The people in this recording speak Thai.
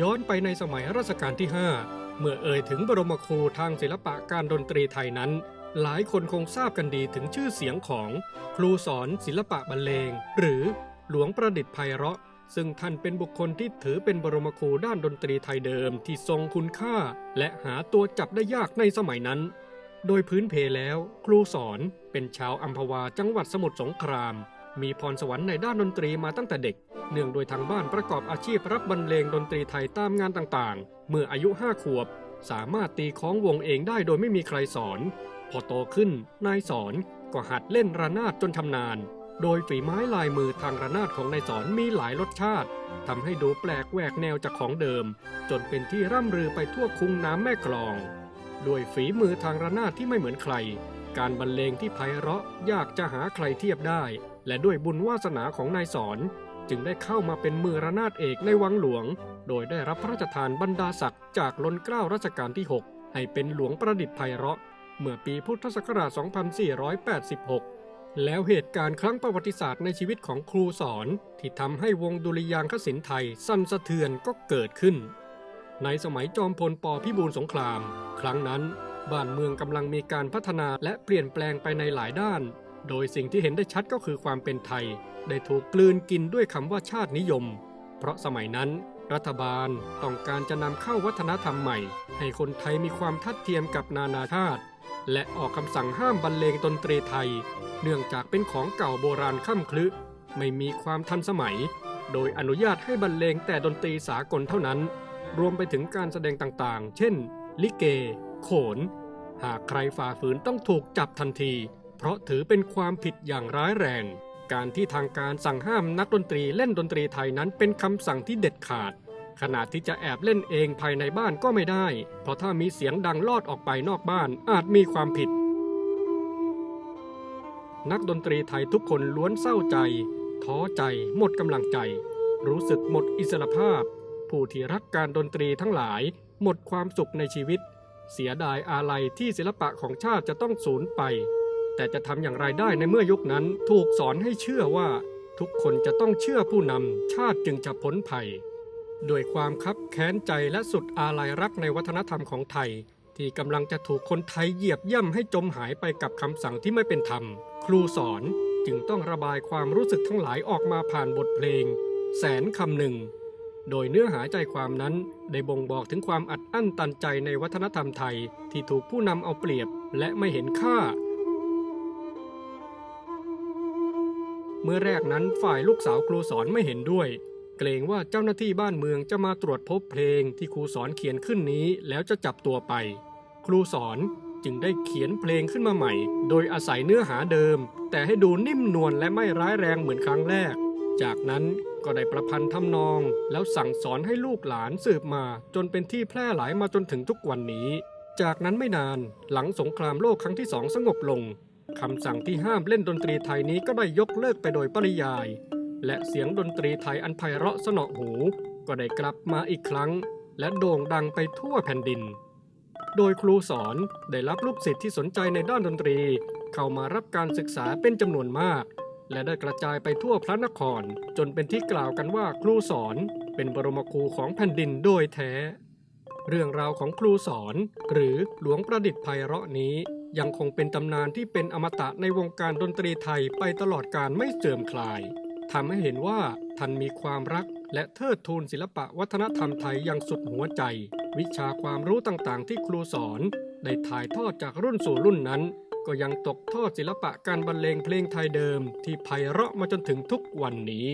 ย้อนไปในสมัยรัชกาลที่ 5 เมื่อเอ่ยถึงบรมครูทางศิลปะการดนตรีไทยนั้น หลายคนคงทราบกันดีถึงชื่อเสียงของครูสอนศิลปะบรรเลง หรือหลวงประดิษฐ์ไพเราะ ซึ่งท่านเป็นบุคคลที่ถือเป็นบรมครูด้านดนตรีไทยเดิมที่ทรงคุณค่า และหาตัวจับได้ยากในสมัยนั้น โดยพื้นเพแล้ว ครูสอนเป็นชาวอัมพวาจังหวัดสมุทรสงคราม มีพรสวรรค์ในด้านดนตรีมาตั้งแต่เด็ก เนื่องโดยทางบ้านประกอบอาชีพรับบรรเลงดนตรีไทยตามงานต่างๆ เมื่ออายุห้าขวบ สามารถตีคล้องวงเองได้โดยไม่มีใครสอน พอโตขึ้น นายสอนก็หัดเล่นระนาดจนชำนาญ โดยฝีไม้ลายมือทางระนาดของนายสอนมีหลายรสชาติทำให้ดูแปลกแหวกแนวจากของเดิม จนเป็นที่ร่ำรือไปทั่วคุ้งน้ำแม่กลอง ด้วยฝีมือทางระนาดที่ไม่เหมือนใคร การบรรเลงที่ไพเราะยากจะหาใครเทียบได้ และด้วยบุญวาสนาของนายสอน จึงได้เข้ามาเป็นมือระนาดเอกในวังหลวง โดยได้รับพระราชทานบรรดาศักดิ์จากล้นเกล้ารัชกาลที่ 6 ให้เป็นหลวงประดิษฐ์ไพเราะ เมื่อปีพุทธศักราช 2486แล้วเหตุการณ์ครั้งประวัติศาสตร์ในชีวิตของครูสอน ที่ทำให้วงดุริยางคศิลป์ไทยสั่นสะเทือนก็เกิดขึ้น ในสมัยจอมพลปพิบูลสงคราม ครั้งนั้น บ้านเมืองกำลังมีการพัฒนาและเปลี่ยนแปลงไปในหลายด้าน โดยสิ่งที่เห็นได้ชัดก็คือความเป็นไทย ได้ถูกกลืนกินด้วยคำว่าชาตินิยม เพราะสมัยนั้น รัฐบาลต้องการจะนำเข้าวัฒนธรรมใหม่ ให้คนไทยมีความทัดเทียมกับนานาชาติ และออกคำสั่งห้ามบรรเลงดนตรีไทย เนื่องจากเป็นของเก่าโบราณค่ำคลึไม่มีความทันสมัย โดยอนุญาตให้บรรเลงแต่ดนตรีสากลเท่านั้น รวมไปถึงการแสดงต่างๆ เช่น ลิเก โขน หากใครฝ่าฝืนต้องถูกจับทันที เพราะถือเป็นความผิดอย่างร้ายแรง การที่ทางการสั่งห้ามนักดนตรีเล่นดนตรีไทยนั้นเป็นคำสั่งที่เด็ดขาด ขณะที่จะแอบเล่นเองภายในบ้านก็ไม่ได้ เพราะถ้ามีเสียงดังลอดออกไปนอกบ้านอาจมีความผิด นักดนตรีไทยทุกคนล้วนเศร้าใจ ท้อใจหมดกำลังใจ รู้สึกหมดอิสรภาพผู้ที่รักการดนตรีทั้งหลายหมดความสุขในชีวิต เสียดายอาลัยที่ศิลปะของชาติจะต้องสูญไป แต่จะทำอย่างไรได้ในเมื่อยุคนั้นถูกสอนให้เชื่อว่า ทุกคนจะต้องเชื่อผู้นำชาติจึงจะพ้นภัยด้วยความคับแค้นใจและสุดอาลัยรักในวัฒนธรรมของไทย ที่กำลังจะถูกคนไทยเหยียบย่ำให้จมหายไปกับคำสั่งที่ไม่เป็นธรรม ครูสอนจึงต้องระบายความรู้สึกทั้งหลายออกมาผ่านบทเพลง แสนคำหนึ่ง โดยเนื้อหาใจความนั้นได้บ่งบอกถึงความอัดอั้นตันใจในวัฒนธรรมไทยที่ถูกผู้นำเอาเปรียบและไม่เห็นค่า เมื่อแรกนั้นฝ่ายลูกสาวครูสอนไม่เห็นด้วย เกรงว่าเจ้าหน้าที่บ้านเมืองจะมาตรวจพบเพลงที่ครูสอนเขียนขึ้นนี้แล้วจะจับตัวไป ครูสอนจึงได้เขียนเพลงขึ้นมาใหม่ โดยอาศัยเนื้อหาเดิม แต่ให้ดูนิ่มนวลและไม่ร้ายแรงเหมือนครั้งแรก จากนั้น ก็ได้ประพันธ์ทำนอง แล้วสั่งสอนให้ลูกหลานสืบมาจนเป็นที่แพร่หลายมาจนถึงทุกวันนี้ จากนั้นไม่นานหลังสงครามโลกครั้งที่สองสงบลงคำสั่งที่ห้ามเล่นดนตรีไทยนี้ก็ได้ยกเลิกไปโดยปริยาย และเสียงดนตรีไทยอันไพเราะสนอหู ก็ได้กลับมาอีกครั้ง และโด่งดังไปทั่วแผ่นดิน โดยครูสอนได้รับลูกศิษย์ที่สนใจในด้านดนตรี เข้ามารับการศึกษาเป็นจำนวนมาก และได้กระจายไปทั่วพระนคร จนเป็นที่กล่าวกันว่าครูสอนเป็นบรมครูของแผ่นดินโดยแท้ เรื่องราวของครูสอน หรือหลวงประดิษฐ์ไพเราะนี้ ยังคงเป็นตำนานที่เป็นอมตะในวงการดนตรีไทยไปตลอดการไม่เสื่อมคลายทำให้เห็นว่าท่านมีความรักและเทิดทูนศิลปะวัฒนธรรมไทยอย่างสุดหัวใจ วิชาความรู้ต่างๆ ที่ครูสอน ได้ถ่ายทอดจากรุ่นสู่รุ่นนั้น ก็ยังตกทอดศิลปะการบรรเลงเพลงไทยเดิมที่ไพเราะมาจนถึงทุกวันนี้